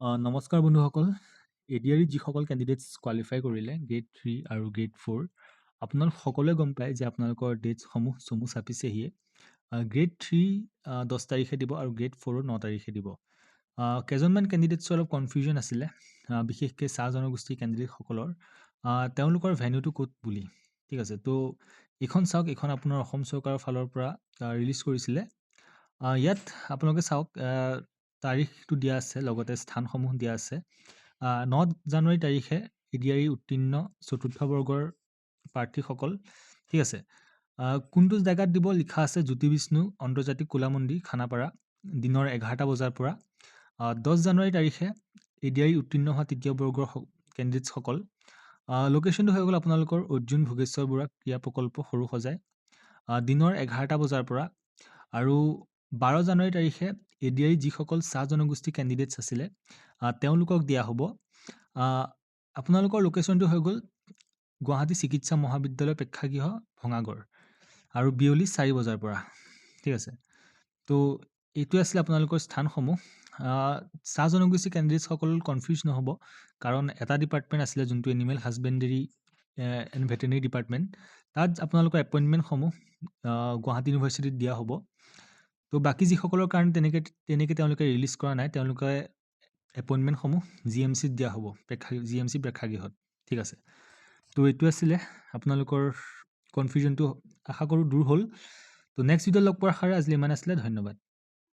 নমস্কাৰ বন্ধুসকল। এডিআৰইত যিসকল কেণ্ডিডেটছ কোৱালিফাই কৰিলে গ্ৰেড 3 আৰু গ্ৰেড 4 আপোনালোক সকলোৱে গম পায় যে আপোনালোকৰ ডেটছসমূহ চমু চাপিছেহিয়ে। গ্ৰেড 3 আ, 10 তাৰিখে দিব আৰু গ্ৰেড 4 9 তাৰিখে দিব। কেইজনমান কেণ্ডিডেটছৰ অলপ কনফিউজন আছিলে বিশেষকৈ চাহ জনগোষ্ঠীৰ কেণ্ডিডেটসকলৰ তেওঁলোকৰ ভেন্যুটো ক'ত বুলি ঠিক আছে তো এইখন চাওক এইখন আপোনাৰ অসম চৰকাৰৰ ফালৰ পৰা ৰিলিজ কৰিছিলে ইয়াত আপোনালোকে চাওক তাৰিখটো দিয়া আছে লগতে স্থানসমূহ দিয়া আছে। 9 জানুৱাৰী তাৰিখে এডিআৰই উত্তীৰ্ণ চতুৰ্থ বৰ্গৰ প্ৰাৰ্থীসকল ঠিক আছে? কোনটো জেগাত দিব লিখা আছে জ্যোতি বিষ্ণু আন্তৰ্জাতিক কলামন্দিৰ খানাপাৰা দিনৰ এঘাৰটা বজাৰ পৰা। 10 জানুৱাৰী তাৰিখে এডিআৰই উত্তীৰ্ণ হোৱা তৃতীয় বৰ্গৰ কেণ্ডিডেটছসকল লোকেশ্যনটো হৈ গ'ল আপোনালোকৰ অৰ্জুন ভোগেশ্বৰ বৰুৱা ক্ৰীড়া প্ৰকল্প সৰু সজাই। দিনৰ এঘাৰটা বজাৰ পৰা। আৰু বাৰ জানুৱাৰী তাৰিখে এডিআই যিসকল চাহ জনগোষ্ঠী কেণ্ডিডেটছ আছিলে তেওঁলোকক দিয়া হ'ব। আপোনালোকৰ লোকেশ্যনটো হৈ গ'ল গুৱাহাটী চিকিৎসা মহাবিদ্যালয় প্ৰেক্ষাগৃহ ভঙাগড় আৰু বিয়লি চাৰি বজাৰ পৰা ঠিক আছে? তো এইটোৱে আছিলে আপোনালোকৰ স্থানসমূহ। চাহ জনগোষ্ঠী কেণ্ডিডেটছসকল কনফিউজ নহ'ব কাৰণ এটা ডিপাৰ্টমেণ্ট আছিলে যোনটো animal husbandry and veterinary department তাত আপোনালোকৰ এপইণ্টমেণ্টসমূহ গুৱাহাটী ইউনিভাৰ্চিটিত দিয়া হ'ব। তো বাকী যিসকলৰ কাৰণে তেনেকৈ তেনেকৈ তেওঁলোকে ৰিলিজ কৰা নাই তেওঁলোকে এপইণ্টমেণ্টসমূহ জি এম চিত দিয়া হ'ব প্ৰেক্ষা জি এম চি প্ৰেক্ষাগৃহত ঠিক আছে? তো এইটো আছিলে আপোনালোকৰ কনফিউজনটো আশা কৰোঁ দূৰ হ'ল। তো নেক্সট ভিডিঅ'ত লগ পোৱাৰ আশাৰে আজিলৈ ইমান আছিলে ধন্যবাদ।